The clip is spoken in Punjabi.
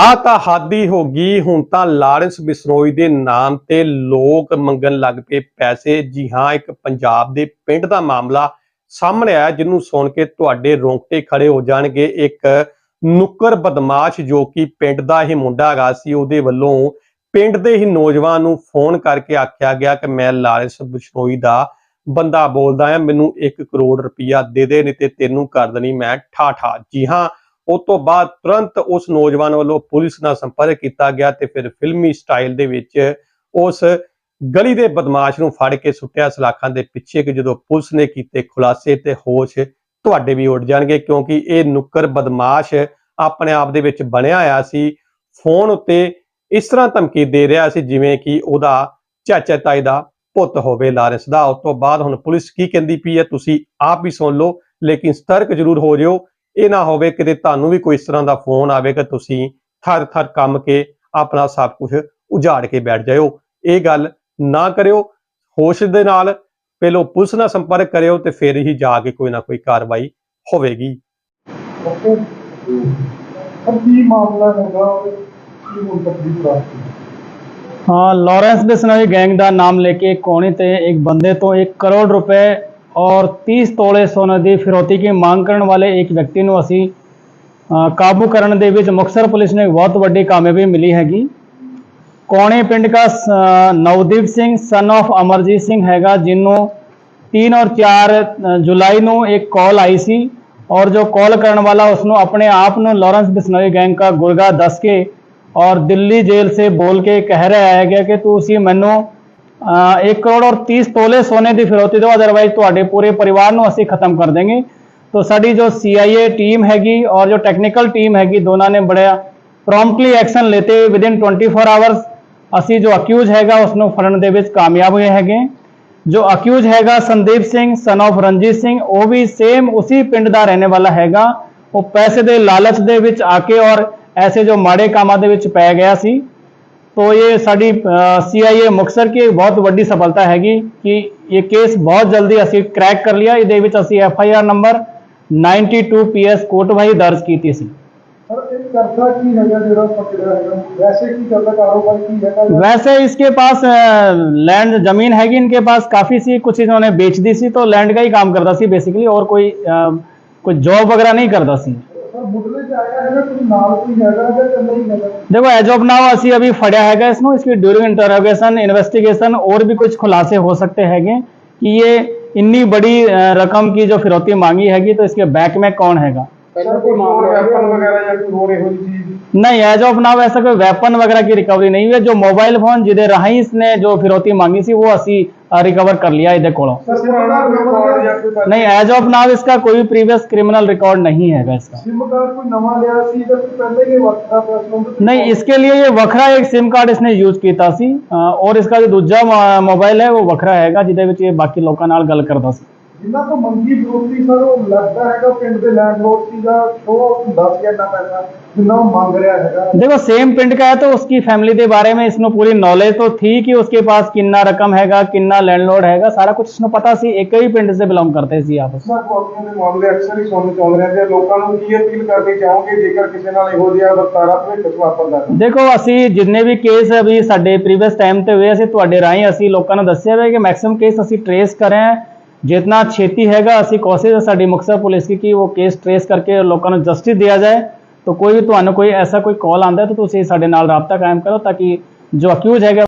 ਆ ਤਾਂ ਹਾਦੀ ਹੋ ਗਈ, ਹੁਣ ਤਾਂ ਲਾਰੈਂਸ ਬਿਸਨੋਈ ਦੇ ਨਾਮ ਤੇ ਲੋਕ ਮੰਗਣ ਲੱਗ ਪਏ ਪੈਸੇ। ਜੀ ਹਾਂ, ਇੱਕ ਪੰਜਾਬ ਦੇ ਪਿੰਡ ਦਾ ਮਾਮਲਾ ਸਾਹਮਣੇ ਆਇਆ, ਜਿਹਨੂੰ ਸੁਣ ਕੇ ਤੁਹਾਡੇ ਰੋਂਗਟੇ ਖੜੇ ਹੋ ਜਾਣਗੇ। ਇੱਕ ਨੁੱਕਰ ਬਦਮਾਸ਼ ਜੋ ਕਿ ਪਿੰਡ ਦਾ ਹੀ ਮੁੰਡਾ ਹੈਗਾ ਸੀ, ਉਹਦੇ ਵੱਲੋਂ ਪਿੰਡ ਦੇ ਹੀ ਨੌਜਵਾਨ ਨੂੰ ਫੋਨ ਕਰਕੇ ਆਖਿਆ ਗਿਆ ਕਿ ਮੈਂ ਲਾਰੈਂਸ ਬਿਸ਼ਨੋਈ ਦਾ ਬੰਦਾ ਬੋਲਦਾ ਆ, ਮੈਨੂੰ 1 ਕਰੋੜ ਰੁਪਇਆ ਦੇ ਦੇ, ਨਹੀਂ ਤੇ ਤੈਨੂੰ ਕਰ ਦੇਣੀ, ਮੈਂ ਠਾਠਾ। ਜੀ ਹਾਂ ਉਸ ਤੋਂ ਬਾਅਦ ਤੁਰੰਤ ਉਸ ਨੌਜਵਾਨ ਵੱਲੋਂ ਪੁਲਿਸ ਨਾਲ ਸੰਪਰਕ ਕੀਤਾ ਗਿਆ ਤੇ ਫਿਰ ਫਿਲਮੀ ਸਟਾਈਲ ਦੇ ਵਿੱਚ ਉਸ ਗਲੀ ਦੇ ਬਦਮਾਸ਼ ਨੂੰ ਫੜ ਕੇ ਸੁੱਟਿਆ। ਸਲਾਖਾਂ ਦੇ ਪਿੱਛੇ ਕਿ ਜਦੋਂ ਪੁਲਿਸ ਨੇ ਕੀਤੇ ਖੁਲਾਸੇ ਤੇ ਹੋਸ਼ ਤੁਹਾਡੇ ਵੀ ਉੱਡ ਜਾਣਗੇ ਕਿਉਂਕਿ ਇਹ ਨੁੱਕਰ ਬਦਮਾਸ਼ ਆਪਣੇ ਆਪ ਦੇ ਵਿੱਚ ਬਣਿਆ ਆਇਆ ਸੀ। ਫੋਨ ਉੱਤੇ ਇਸ ਤਰ੍ਹਾਂ ਧਮਕੀ ਦੇ ਰਿਹਾ ਸੀ ਜਿਵੇਂ ਕਿ ਉਹਦਾ ਚਾਚਾ ਤਾਈ ਦਾ ਪੁੱਤ ਹੋਵੇ, ਲਾਰੈਂਸ ਦਾ। ਉਸ ਤੋਂ ਬਾਅਦ ਹੁਣ ਪੁਲਿਸ ਕੀ ਕਹਿੰਦੀ ਪਈ ਹੈ? ਤੁਸੀਂ ਆਪ ਹੀ ਸੁਣ ਲਓ, ਲੇਕਿਨ ਸਤਰਕ ਜ਼ਰੂਰ ਹੋ ਜਿਓ। ਇਹ ਨਾ ਹੋਵੇ ਕਿਤੇ ਤੁਹਾਨੂੰ ਵੀ ਕੋਈ ਇਸ ਤਰ੍ਹਾਂ ਦਾ ਫੋਨ ਆਵੇ ਕਿ ਤੁਸੀਂ ਥਰ ਥਰ ਕੰਮ ਕੇ ਆਪਣਾ ਸਭ ਕੁਝ ਉਜਾੜ ਕੇ ਬੈਠ ਜਾਇਓ ਇਹ ਗੱਲ ਨਾ ਕਰਿਓ ਹੋਸ਼ ਦੇ ਨਾਲ ਪਹਿਲਾਂ ਪੁਲਿਸ ਨਾਲ ਸੰਪਰਕ ਕਰਿਓ ਤੇ ਫਿਰ ਹੀ ਜਾ ਕੇ ਕੋਈ ਨਾ ਕੋਈ ਕਾਰਵਾਈ ਹੋਵੇਗੀ ਓਕੇ ਸਰ ਕੀ ਮਾਮਲਾ ਹੈਗਾ ਔਰ ਕੀ ਹੁਣ ਤੱਕ ਦੀ ਪ੍ਰਾਪਤੀ हाँ लॉरेंस बिश्नोई गैंग ਦਾ ਨਾਮ ਲੈ ਕੇ ਕੋਣੀ ਤੇ ਇੱਕ ਬੰਦੇ ਤੋਂ 1 ਕਰੋੜ ਰੁਪਏ ਔਰ 30 ਤੋਲੇ ਸੋਨੇ ਦੀ ਫਿਰੌਤੀ ਦੀ ਮੰਗ ਕਰਨ ਵਾਲੇ ਇੱਕ ਵਿਅਕਤੀ ਨੂੰ ਅਸੀਂ ਕਾਬੂ ਕਰਨ ਦੇ ਵਿੱਚ ਮੁਕਤਸਰ ਪੁਲਿਸ ਨੂੰ ਇੱਕ ਬਹੁਤ ਵੱਡੀ ਕਾਮਯਾਬੀ ਮਿਲੀ ਹੈਗੀ। ਕੋਣੇ ਪਿੰਡ ਦਾ ਨਵਦੀਪ ਸਿੰਘ ਸਨ of ਅਮਰਜੀਤ ਸਿੰਘ ਹੈਗਾ, ਜਿਹਨੂੰ 3 ਔਰ 4 ਜੁਲਾਈ ਨੂੰ ਇੱਕ ਕਾਲ ਆਈ ਸੀ ਔਰ ਜੋ ਕਾਲ ਕਰਨ ਵਾਲਾ ਉਸਨੂੰ ਆਪਣੇ ਆਪ ਨੂੰ ਲਾਰੈਂਸ ਬਿਸ਼ਨੋਈ ਗੈਂਗ ਦਾ ਗੁਰਗਾ ਦੱਸ ਕੇ ਔਰ ਦਿੱਲੀ ਜੇਲ੍ਹ ਸੇ ਬੋਲ ਕੇ ਕਹਿ ਰਿਹਾ ਹੈ ਕਿ ਤੂੰ ਸੀ ਮੈਨੂੰ 1 ਕਰੋੜ ਔਰ 30 ਤੋਲੇ ਸੋਨੇ ਦੀ ਫਿਰੌਤੀ ਦਿਓ ਅਦਰਵਾਈਜ਼ ਤੁਹਾਡੇ ਪੂਰੇ ਪਰਿਵਾਰ ਨੂੰ ਅਸੀਂ ਖਤਮ ਕਰ ਦੇਂਗੇ तो ਸਾਡੀ ਜੋ CIA ਟੀਮ ਹੈਗੀ ਔਰ ਜੋ ਟੈਕਨੀਕਲ ਟੀਮ ਹੈਗੀ, ਦੋਨਾਂ ਨੇ ਬੜਿਆ ਪ੍ਰੋਮਪਟਲੀ ਐਕਸ਼ਨ ਲੈਤੇ ਵਿਦਿਨ 24 ਆਵਰਸ ਅਸੀਂ ਜੋ ਅਕਿਊਜ਼ ਹੈਗਾ ਉਸ ਨੂੰ ਫੜਨ ਦੇ ਵਿੱਚ ਕਾਮਯਾਬ ਹੋਏ ਹੈਗੇ। ਜੋ ਅਕਿਊਜ਼ ਹੈਗਾ, ਸੰਦੀਪ ਸਿੰਘ ਸਨ of ਰਣਜੀਤ ਸਿੰਘ, ਉਹ ਵੀ ਸੇਮ ਉਸੇ ਪਿੰਡ ਦਾ ਰਹਿਣੇ ਵਾਲਾ ਹੈਗਾ। ਉਹ ਪੈਸੇ ਦੇ ਲਾਲਚ ਦੇ ਵਿੱਚ ਆ ਕੇ ਔਰ ਐਸੇ ਜੋ ਮਾੜੇ ਕੰਮਾਂ ਦੇ ਵਿੱਚ ਪੈ ਗਿਆ ਸੀ। ਤੋ ਇਹ ਸਾਡੀ ਸੀਆਈਏ ਮੁਕਤਸਰ ਕੀ ਬਹੁਤ ਵੱਡੀ ਸਫਲਤਾ ਹੈਗੀ ਕਿ ਇਹ ਕੇਸ ਬਹੁਤ ਜਲਦੀ ਅਸੀਂ ਕ੍ਰੈਕ ਕਰ ਲਿਆ ਇਹਦੇ ਵਿੱਚ ਅਸੀਂ F I R number 92 PS ਕੋਟਵਾਈ ਦਰਜ ਕੀਤੀ ਸੀ ਸਰ ਇਹ ਕਰਤਾ ਕੀ ਹੈਗਾ ਜਿਹੜਾ ਪਕੜਿਆ ਹੈਗਾ ਵੈਸੇ ਕੀ ਕਰਦਾ ਕਾਰੋਬਾਰ ਕੀ ਹੈਗਾ वैसे इसके पास लैंड जमीन हैगी इनके पास काफी सी कुछ इन्होंने बेच दी सी तो लैंड का ही काम करता सी बेसिकली और कोई अ, कोई जॉब वगैरह नहीं करता सी ਸਰ ਮੁੱਢਲੇ ਚ ਆਇਆ ਹੈਗਾ ਕੋਈ ਨਾਲ ਕੋਈ ਹੈਗਾ ਜਾਂ ਇਕੱਲਾ ਹੀ ਹੈਗਾ देखो एज ऑफ नाउ ਅਸੀਂ अभी फड़िया हैगा इसमें इसकी ड्यूरिंग इंटरोगेशन इन्वेस्टिगेशन और भी कुछ खुलासे हो सकते हैगे कि ये इतनी बड़ी अ, रकम की जो फिरौती मांगी हैगी तो इसके बैक में कौन हैगा ਸਰ ਕੋਈ ਹੋਰ ਵੈਪਨ ਵਗੈਰਾ ਜਾਂ ਕੋਈ ਹੋਰ ਇਹੋ ਜਿਹੀ ਚੀਜ਼ नहीं एज ऑफ नाउ ऐसा कोई वेपन वगैरह की रिकवरी नहीं हुई है जो मोबाइल फोन जिदे राही इसने जो फिरौती मांगी सी वो असी रिकवर कर लिया इधर कोलों ਸਰ ਪੁਰਾਣਾ ਰਿਕਾਰਡ ਜਾਂ ਕੋਈ नहीं एज ऑफ नाउ इसका कोई प्रीवियस क्रिमिनल रिकॉर्ड नहीं है इसका ਸਿਮ ਕਾਰਡ ਕੋਈ ਨਵਾਂ ਲਿਆ ਸੀ ਜਾਂ ਕੋਈ ਪਹਿਲੇ ਹੀ ਵਕਤਾ ਪਿਆ ਸੰਬੰਧਿਤ नहीं इसके लिए ये वखरा एक सिम कार्ड इसने यूज ਕੀਤਾ ਸੀ ਅ, ਔਰ इसका जो ਦੂਜਾ ਮੋਬਾਈਲ ਹੈ ਉਹ ਵੱਖਰਾ ਹੈਗਾ ਜਿਹਦੇ ਵਿੱਚ ਇਹ ਬਾਕੀ ਲੋਕਾਂ ਨਾਲ ਗੱਲ ਕਰਦਾ ਸੀ ਜਿਨ੍ਹਾਂ ਤੋਂ ਮੰਗੀ ਵਿਰੋਧੀ ਸਰ ਉਹ ਲੱਗਦਾ ਹੈਗਾ ਪਿੰਡ ਦੇ ਲੈਂਡਲੋਰਡ ਸੀ ਜਾਂ ਉਹ ਦੱਸ ਗਿਆ ਨਾ ਪੈਸਾ ਜਿੰਨਾ ਉਹ ਮੰਗ ਰਿਹਾ ਹੈਗਾ देखो सेम पिंड का है तो उसकी फैमिली के बारे में इसमें पूरी नॉलेज तो थी कि उसके पास कितना रकम हैगा कितना लैंडलॉर्ड हैगा सारा कुछ इसमें पता सी एक ही पिंड से बिलोंग करते सी आपस ਸਰ ਕਾਪੀਆਂ ਦੇ ਮਾਮਲੇ ਅਕਸਰ ਹੀ ਸੁਣਨ ਚ ਆਉਂਦੇ ਰਹਿੰਦੇ ਆ ਲੋਕਾਂ ਨੂੰ ਕੀ ਅਪੀਲ ਕਰਨੀ ਚਾਹੋਗੇ ਜੇਕਰ ਕਿਸੇ ਨਾਲ ਇਹੋ ਜਿਹਾ ਵਰਤਾਰਾ ਭਵਿੱਖ ਚ ਵਾਪਰਦਾ ਹੈ ਦੇਖੋ ਅਸੀਂ ਜਿੰਨੇ ਵੀ ਕੇਸ ਅਭੀ ਸਾਡੇ ਪ੍ਰੀਵੀਅਸ ਟਾਈਮ ਤੇ ਹੋਏ ਅਸੀਂ ਤੁਹਾਡੇ ਰਾਹੀਂ ਅਸੀਂ ਲੋਕਾਂ ਨੂੰ ਦੱਸਿਆ ਹੋਇਆ ਕਿ ਮੈਕਸਿਮਮ ਕੇਸ ਅਸੀਂ ਟਰੇਸ ਕਰ ਰਹੇ ਹਾਂ ਜਿਤਨਾ ਛੇਤੀ ਹੈਗਾ, ਅਸੀਂ ਕੋਸ਼ਿਸ਼ ਹੈ ਸਾਡੀ ਮੁਕਤਸਰ ਪੁਲਿਸ ਦੀ ਕਿ ਉਹ ਕੇਸ ਟਰੇਸ ਕਰਕੇ ਲੋਕਾਂ ਨੂੰ ਜਸਟਿਸ ਦਿਆ ਜਾਏ। ਤਾਂ ਕੋਈ ਵੀ ਤੁਹਾਨੂੰ ਕੋਈ ਐਸਾ ਕੋਈ ਕਾਲ ਆਂਦਾ ਤਾਂ ਤੁਸੀਂ ਸਾਡੇ ਨਾਲ ਰਾਬਤਾ ਕਾਇਮ ਕਰੋ ਤਾਂ ਕਿ ਜੋ ਅਕਿਊਜ਼ ਹੈਗਾ